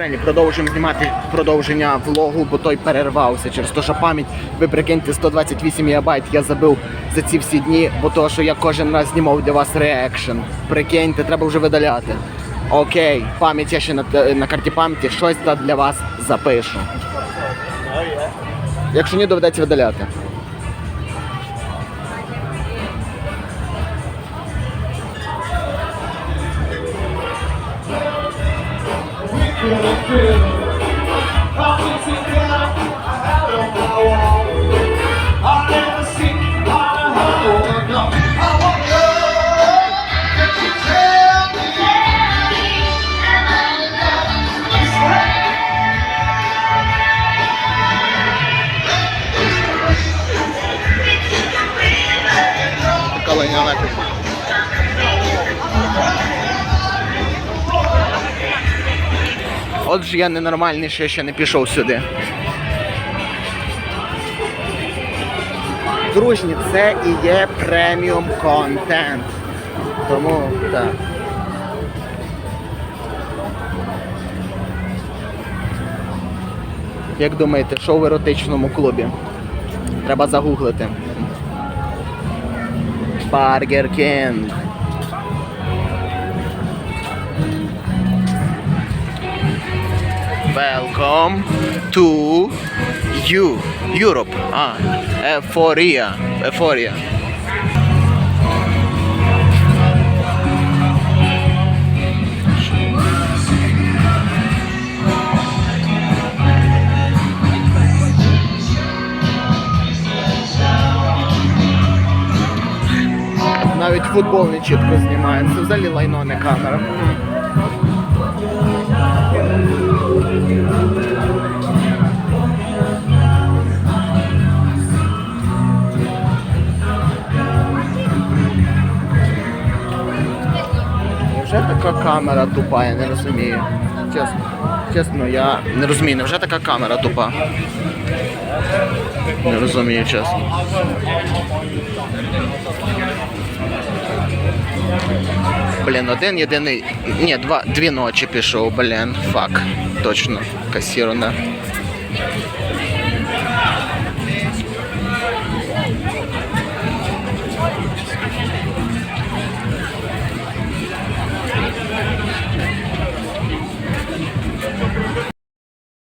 Україні продовжуємо знімати продовження влогу, бо той перервався через те, що пам'ять, ви прикиньте, 128 МБ я забив за ці всі дні, бо то, що я кожен раз знімав для вас реекшн. Прикиньте, треба вже видаляти. Окей, пам'ять я ще на, на карті пам'яті щось для вас запишу. Якщо ні, доведеться видаляти. calanhão na Отже, я ненормальний, що я ще не пішов сюди. Дружні, це і є преміум контент. Тому так. Як думаєте, що в еротичному клубі? Треба загуглити. Burger King. Welcome to you, Europe. Ah, Euphoria. Euphoria. Навіть футбол не чітко знімає. Це взагалі лайно не камера. Невже така камера тупа, я не розумію. Чесно, чесно, я не розумію, невже така камера тупа? Не розумію, чесно. Блін, один єдиний. Ні, два, дві ночі пішов, блін, фак. Точно. Касіруна.